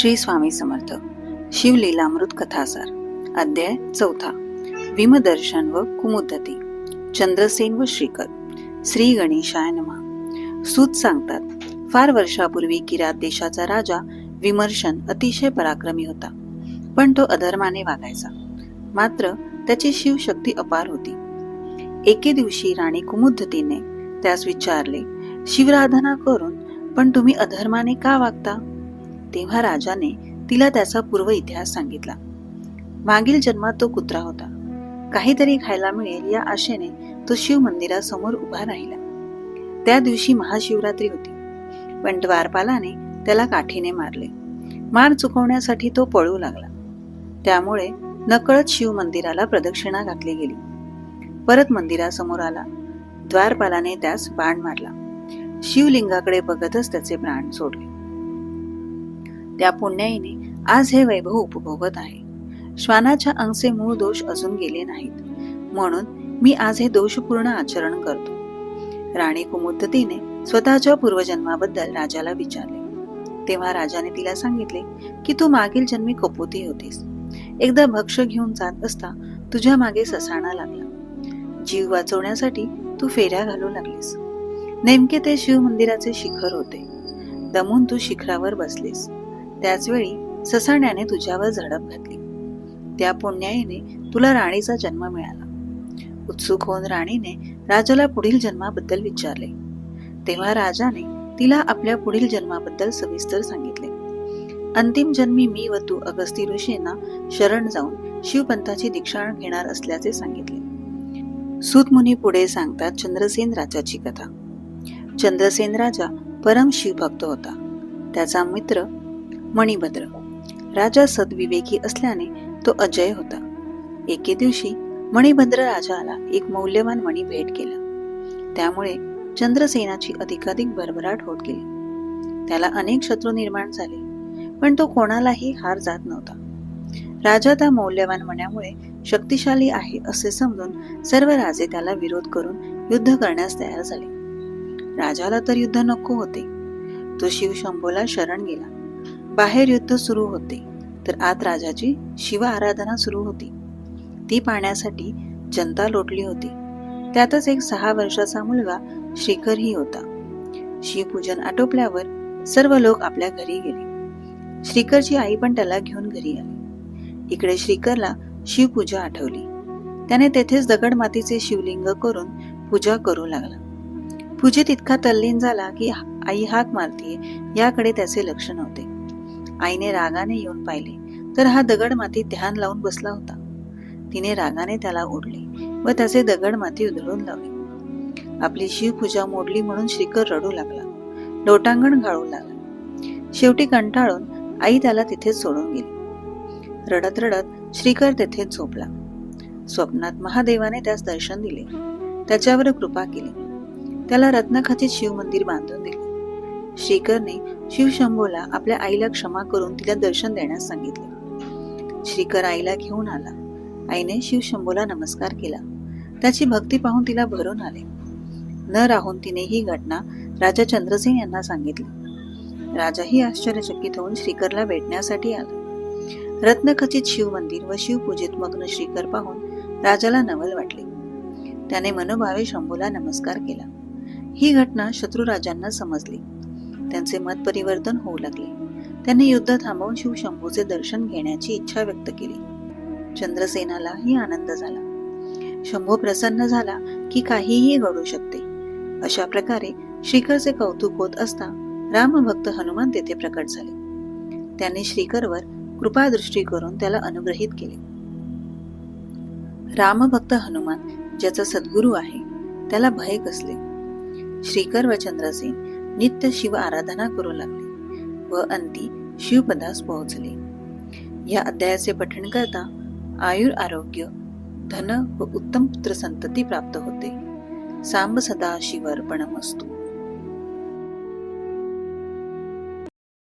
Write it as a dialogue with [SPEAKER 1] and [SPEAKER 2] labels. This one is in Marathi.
[SPEAKER 1] श्री स्वामी समर्थ. शिवलीलामृत कथासार. अध्याय चौथा. विमदर्शन व कुमुदती. चंद्रसेन व श्रीकर श्री गणेशाय नमा. सूत सांगतात फार वर्षापूर्वी किरात देशाचा राजा विमर्शन अतिशय पराक्रमी होता. पण तो अधर्माने वागायचा. मात्र त्याची शिवशक्ती अपार होती. एके दिवशी राणी कुमुद्धतीने त्यास विचारले शिवराधना करून पण तुम्ही अधर्माने का वागता? तेव्हा राजाने तिला त्याचा पूर्व इतिहास सांगितला. मागील जन्मात तो कुत्रा होता. काहीतरी खायला मिळेल या आशेने तो शिव मंदिरासमोर उभा राहिला. त्या दिवशी महाशिवरात्री होती. पण द्वारपालाने त्याला काठीने मारले. मार चुकवण्यासाठी तो पळू लागला. त्यामुळे नकळत शिव मंदिराला प्रदक्षिणा घातली गेली. परत मंदिरासमोर आला. द्वारपालाने त्यास बाण मारला. शिवलिंगाकडे बघतच त्याचे प्राण सोडले. त्या पुण्याईने आज हे वैभव उपभोगत आहे. श्वानाच्या अंगचे मूळ दोष अजून गेले नाहीत. म्हणून मी आज हे दोषपूर्ण आचरण करतो. राणी कुमुद्दतीने स्वतःच्या पूर्वजन्माबद्दल राजाला विचारले. तेव्हा राजाने तिला सांगितले की तू मागील जन्मी कपोती होतीस. एकदा भक्ष घेऊन जात असता तुझ्या मागे ससाणा लागला. जीव वाचवण्यासाठी तू फेऱ्या घालू लागलीस. नेमके ते शिव मंदिराचे शिखर होते. दमून तू शिखरावर बसलीस. त्याचवेळी ससाण्याने तुझ्यावर झडप घातली. त्या पुण्याईने तुला राणीचा जन्म मिळाला. उत्सुक होऊन राणीने राजाला पुढील जन्माबद्दल विचारले. तेव्हा राजाने तिला आपल्या पुढील जन्माबद्दल सविस्तर सांगितले. अंतिम जन्मी मी व तू अगस्ती ऋषींना शरण जाऊन शिवपंथाची दीक्षा घेणार असल्याचे सांगितले. सुतमुनी पुढे सांगतात चंद्रसेन राजाची कथा. चंद्रसेन राजा परम शिवभक्त होता. त्याचा मित्र मणिभद्र. राजा सद्विवेकी असल्याने तो अजय होता. एके दिवशी मणिभद्र राजाला एक मौल्यवान मणी भेट केला त्यामुळे चंद्रसेनाची अधिकाधिक भरभराट होत गेली. त्याला अनेक शत्रू निर्माण झाले पण तो कोणालाही हार जात नव्हता. राजा त्या मौल्यवान मण्यामुळे शक्तिशाली आहे असे समजून सर्व राजे त्याला विरोध करून युद्ध करण्यास तयार झाले. राजाला तर युद्ध नको होते. तो शिव शंभूला शरण गेला. बाहेर युद्ध सुरू होते तर आत राजाची शिव आराधना सुरू होती. ती पाहण्यासाठी जनता लोटली होती. त्यातच एक सहा वर्षाचा मुलगा श्रीकरही होता. शिवपूजन आटोपल्यावर सर्व लोक आपल्या घरी गेले. श्रीकरची आई पण त्याला घेऊन घरी आली. इकडे श्रीकरला शिवपूजा आठवली. त्याने तेथेच दगड मातीचे शिवलिंग करून पूजा करू लागला. पूजेत इतका तल्लीन झाला की आई हाक मारतीये याकडे त्याचे लक्ष नव्हते. आईने रागाने येऊन पाहिले. तर हा दगड माती ध्यान लावून बसला होता. तिने रागाने त्याला ओढले व त्याचे दगड माती उधळून लावले. आपली शिवपूजा मोडली म्हणून श्रीकर रडू लागला. लोटांगण घाळू लागला. शेवटी कंटाळून आई त्याला तिथेच सोडून गेली. रडत रडत श्रीकर तेथेच झोपला. स्वप्नात महादेवाने त्यास दर्शन दिले. त्याच्यावर कृपा केली. त्याला रत्नखचित शिव मंदिर बांधून दिले. श्रीकरने शिवशंभूला आपल्या आईला क्षमा करून तिला दर्शन देण्यास सांगितले. श्रीकर आईला घेऊन आला. आईने शिवशंभूला नमस्कार केला. त्याची भक्ती पाहून तिला भरून आले. न राहून तिने ही घटना राजा चंद्रसेन यांना सांगितली. राजाही आश्चर्यचकित होऊन श्रीकरला भेटण्यासाठी आला. रत्नखचित शिव मंदिर व शिवपूजेत मग्न श्रीकर पाहून राजाला नवल वाटले. त्याने मनोभावे शंभूला नमस्कार केला. ही घटना शत्रुराजांना समजली. त्यांचे मत परिवर्तन होऊ लागले. त्यांनी युद्ध थांबवून शिवशंभूचे दर्शन घेण्याची इच्छा व्यक्त केली. चंद्रसेनालाही आनंद झाला. शंभू प्रसन्न झाला की काहीही घडू शकते. अशा प्रकारे श्रीकरचे कौतुक होत असता रामभक्त हनुमान तेथे प्रकट झाले. त्यांनी श्रीकरवर कृपादृष्टी करून त्याला अनुग्रहित केले. रामभक्त हनुमान ज्याचा सद्गुरू आहे त्याला भय कसले? श्रीकर व चंद्रसेन नित्य शिव आराधना करू लागले व अंती शिवपदास पोहोचले. या अध्यायाचे पठण करता आयुर आरोग्य धन व उत्तम पुत्र संतती प्राप्त होते. सांब सदा शिवर्पणमस्तू.